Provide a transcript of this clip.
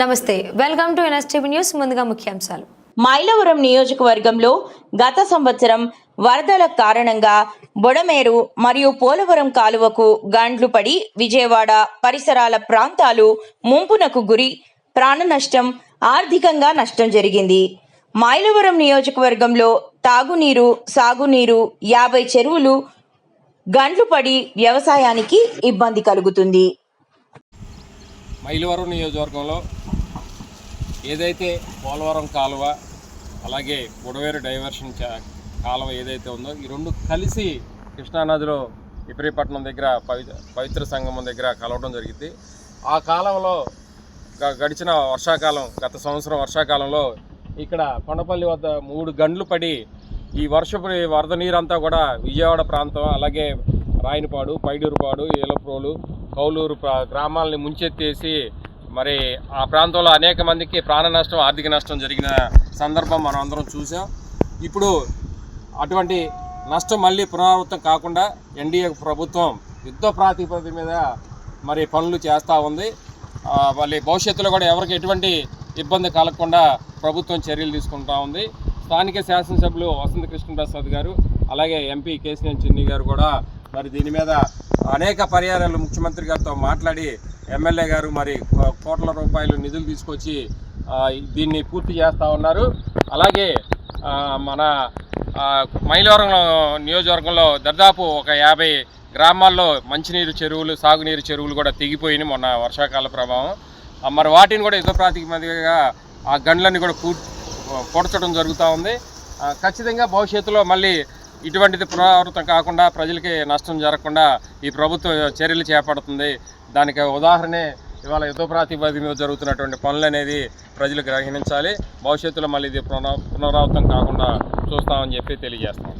నమస్తే welcome to NSTV news ముందుగా ముఖ్యాంశాలు. మైలవరం నియోజకవర్గంలో గత సంవత్సరం వరదల కారణంగా బొడమేరు మరియు పోలవరం కాలువకు గాండ్లు పడి విజయవాడ పరిసరాల ప్రాంతాలు ముంపునకు గురి. ప్రాణ నష్టం ఆర్థికంగా నష్టం జరిగింది. మైలవరం నియోజకవర్గంలో తాగునీరు సాగునీరు యాభై చెరువులు గండ్లు పడి వ్యవసాయానికి ఇబ్బంది కలుగుతుంది. మైలవరం నియోజకవర్గంలో ఏదైతే పోలవరం కాలువ అలాగే బుడవేరు డైవర్షన్ చా- కాలువ ఏదైతే ఉందో ఈ రెండు కలిసి కృష్ణానదిలో విపరీపట్నం దగ్గర పవిత్ర పవిత్ర సంగమం దగ్గర కలవడం జరిగింది. ఆ కాలంలో గడిచిన వర్షాకాలం గత సంవత్సరం వర్షాకాలంలో ఇక్కడ కొండపల్లి వద్ద మూడు గండ్లు పడి ఈ వర్షపు వరద నీరంతా కూడా విజయవాడ ప్రాంతం అలాగే రాయనపాడు పైడూరుపాడు ఏలప్రోలు కౌలూరు ప్రా- గ్రామాలని ముంచెత్తేసి మరి ఆ ప్రాంతంలో అనేక మందికి ప్రాణ నష్టం ఆర్థిక నష్టం జరిగిన సందర్భం మనం అందరం చూసాం. ఇప్పుడు అటువంటి నష్టం మళ్ళీ పునరావృతం కాకుండా ఎన్డీఏ ప్రభుత్వం యుద్ధ ప్రాతిపదిక మీద మరి పనులు చేస్తూ ఉంది. మళ్ళీ భవిష్యత్తులో కూడా ఎవరికి ఎటువంటి ఇబ్బంది కలగకుండా ప్రభుత్వం చర్యలు తీసుకుంటా ఉంది. స్థానిక శాసనసభ్యులు వసంత కృష్ణప్రసాద్ గారు అలాగే ఎంపీ కేసీఎన్ చిన్ని గారు కూడా మరి దీని మీద అనేక పర్యాయాలు ముఖ్యమంత్రి గారితో మాట్లాడి ఎమ్మెల్యే గారు మరి కోట్ల రూపాయలు నిధులు తీసుకొచ్చి దీన్ని పూర్తి చేస్తూ ఉన్నారు. అలాగే మన మైలవరం నియోజకవర్గంలో దాదాపు ఒక యాభై గ్రామాల్లో మంచినీరు చెరువులు సాగునీరు చెరువులు కూడా తెగిపోయినాయి మొన్న వర్షాకాల ప్రభావం. మరి వాటిని కూడా యుద్ధ ప్రాతిపదికగా ఆ గండ్లన్నీ కూడా పూర్ పూడ్చడం జరుగుతూ ఉంది. ఖచ్చితంగా భవిష్యత్తులో మళ్ళీ ఇటువంటిది పునరావృతం కాకుండా ప్రజలకి నష్టం జరగకుండా ఈ ప్రభుత్వం చర్యలు చేపడుతుంది. దానికి ఉదాహరణే ఇవాళ యుద్ధ ప్రాతిపదిక మీద జరుగుతున్నటువంటి పనులు అనేది ప్రజలు గ్రహించాలి. భవిష్యత్తులో మళ్ళీ ఇది పునరావృతం కాకుండా చూస్తామని చెప్పి తెలియజేస్తాం